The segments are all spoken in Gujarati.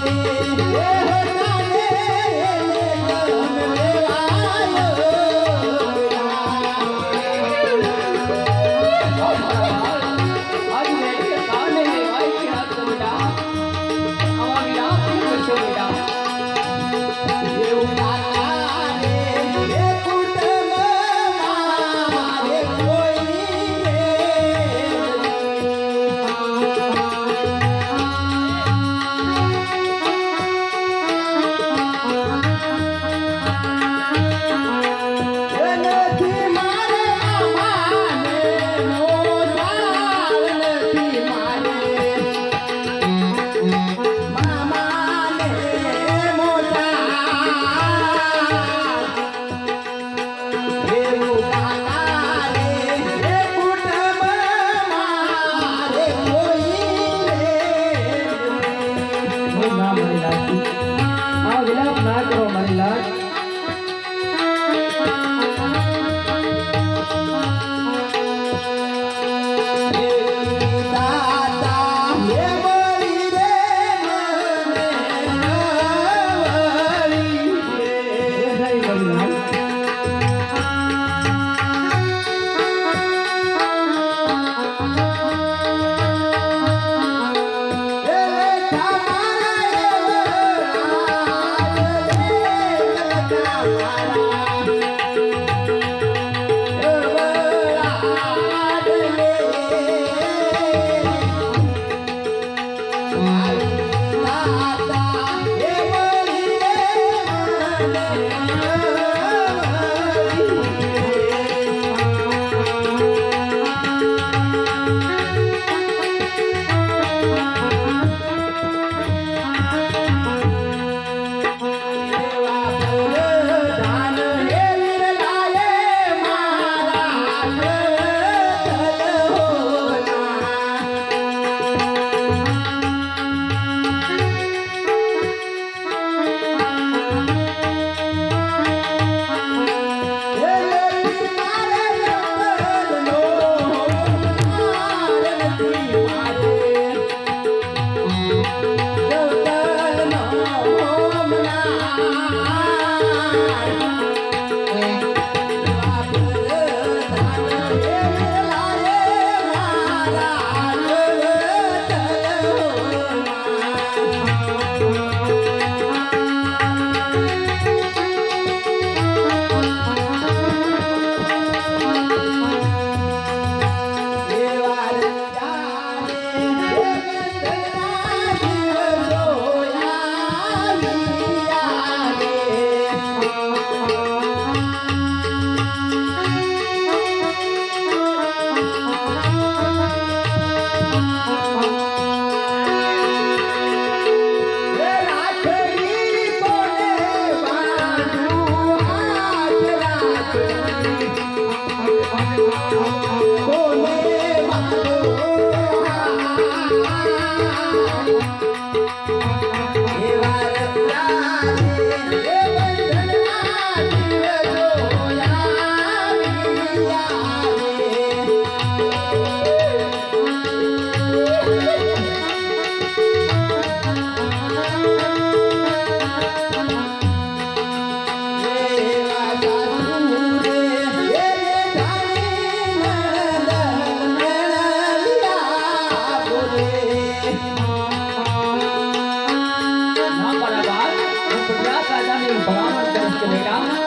Thank you. Thank you. ભલામણ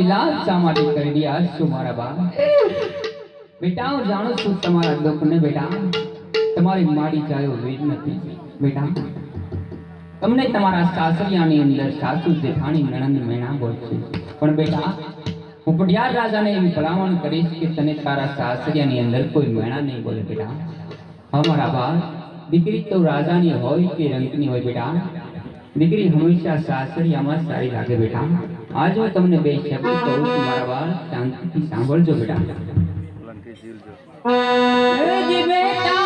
વિલાસ શા માટે કરી રહ્યા છો મારા બા બેટા, હું જાણું છું તમારા દુઃખને બેટા. તમારી માડી ચાયો વેદ નથી. બેટા, તમને તમારા સાસરિયાની અંદર સાસુ જેઠાણી નણંદ મેણા બોલશે પણ બેટા, હું પટિયાર રાજાને એવી ભલામણ કરીશ કે તને તારા સાસરિયાની અંદર કોઈ મેણા નહીં બોલે, બેટા. હા, મારા બા દીકરી તો રાજાની હોય કે રંગની હોય, બેટા. દીકરી હંમેશા સાસરિયામાં સારી લાગે બેટા. આજ હું તમને બે શબ્દ કહું છું મારા બાળ શાંતિથી સાંભળજો બેટા. બેટા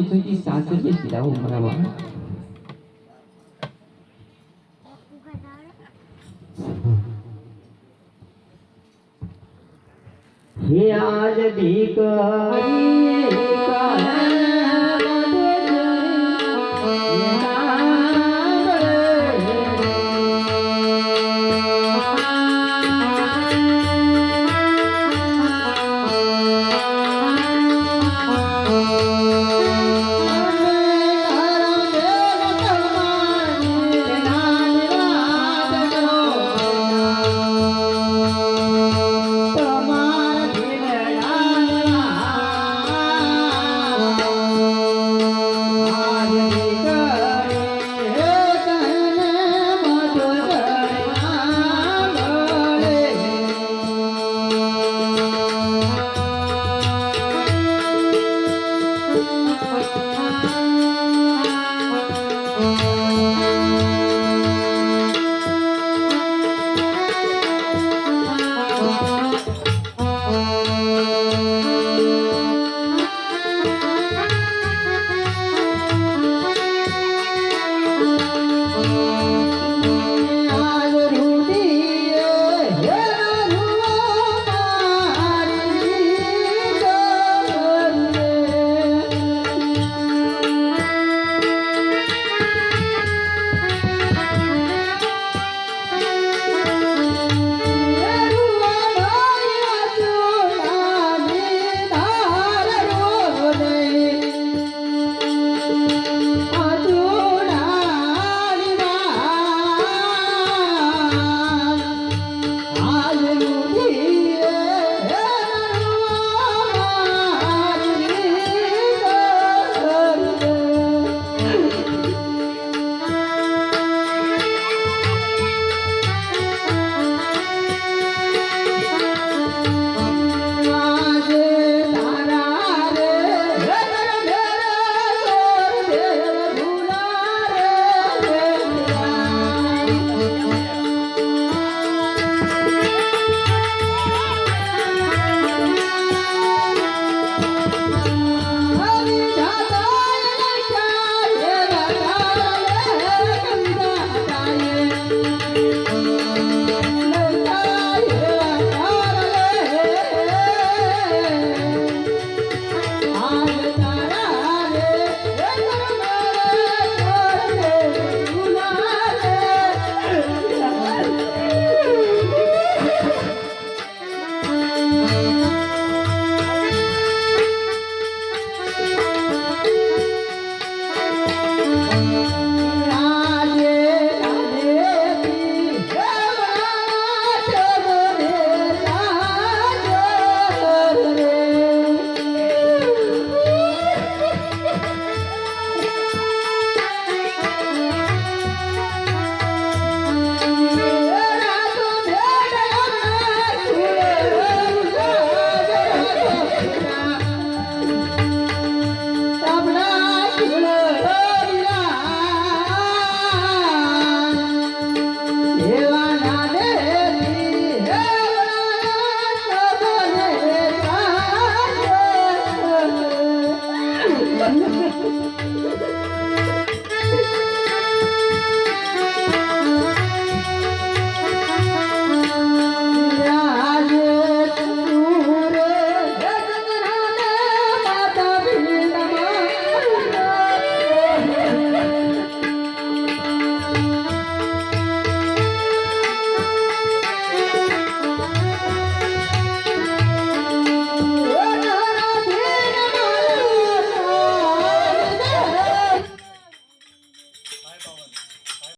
છોડીને સુખેથી સાસરીએ ફેરાવો મારા બાળક. હે આજ દીકરી quá